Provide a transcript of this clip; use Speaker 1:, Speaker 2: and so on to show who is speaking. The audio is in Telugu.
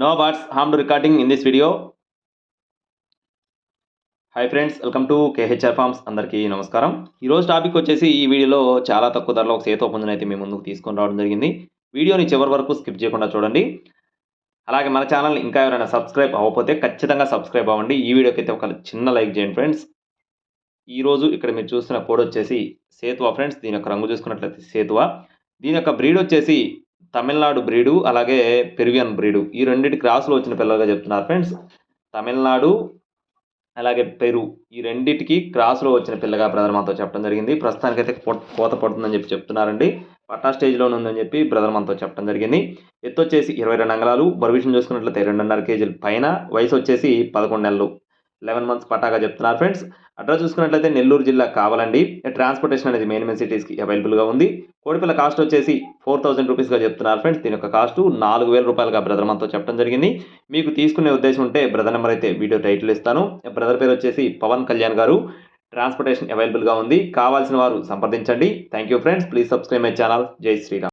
Speaker 1: No words harmed recording in this video hi friends welcome to KHR farms అందరికీ నమస్కారం. ఈరోజు టాపిక్ వచ్చేసి ఈ వీడియోలో చాలా తక్కువ ధరలో ఒక సేతు పుంజుని అయితే మీ ముందుకు తీసుకొని రావడం జరిగింది. వీడియోని చివరి వరకు స్కిప్ చేయకుండా చూడండి. అలాగే మన ఛానల్ ఇంకా ఎవరైనా సబ్స్క్రైబ్ అవ్వకపోతే ఖచ్చితంగా సబ్స్క్రైబ్ అవ్వండి. ఈ వీడియోకి అయితే ఒక చిన్న లైక్ చేయండి ఫ్రెండ్స్ ఈరోజు ఇక్కడ మీరు చూస్తున్న కోడ్ వచ్చేసి సేతువా ఫ్రెండ్స్ దీని యొక్క రంగు చూసుకున్నట్లయితే సేతువా. దీని యొక్క బ్రీడ్ వచ్చేసి తమిళనాడు బ్రీడు అలాగే పెరువియన్ బ్రీడు. ఈ రెండింటి క్రాస్లో వచ్చిన పిల్లలుగా చెప్తున్నారు ఫ్రెండ్స్. తమిళనాడు అలాగే పెరు ఈ రెండింటికి క్రాస్లో వచ్చిన పిల్లగా బ్రదర్ మాతో చెప్పడం జరిగింది. ప్రస్తుతానికైతే కోత పడుతుందని చెప్పి చెప్తున్నారండి. పట్టా స్టేజ్లోనే ఉందని చెప్పి బ్రదర్ మనతో చెప్పడం జరిగింది. ఎత్తు వచ్చేసి ఇరవై రెండు అంగళాలు బరువు విషయం చూసుకున్నట్లయితే రెండున్నర కేజీల పైన వయసు వచ్చేసి పదకొండు నెలలు. లెవెన్ మంత్స్ పటాగా చెప్తున్నారు. ఫ్రెండ్స్ అడ్రస్ చూసుకున్నట్లయితే నెల్లూరు జిల్లా కావాలండి. ట్రాన్స్పోర్టేషన్ అనేది మెయిన్ మెయిన్ సిటీస్కి అవైలబుల్గా ఉంది. కోడిపిల్ల కాస్ట్ వచ్చేసి ఫోర్ థౌసండ్ రూపీస్గా చెప్తున్నారు. ఫ్రెండ్స్ దీని యొక్క కాస్ట్ నాలుగు వేల రూపాయలుగా బ్రదర్ మనతో చెప్పడం జరిగింది. మీకు తీసుకునే ఉద్దేశం ఉంటే బ్రదర్ నెంబర్ అయితే వీడియో టైటిల్ ఇస్తాను. బ్రదర్ పేరు వచ్చేసి పవన్ కళ్యాణ్ గారు. ట్రాన్స్పోర్టేషన్ అవైలబుల్గా ఉంది. కావాల్సిన వారు సంప్రదించండి. Thank you friends. Please subscribe my channel. Jai Shriram.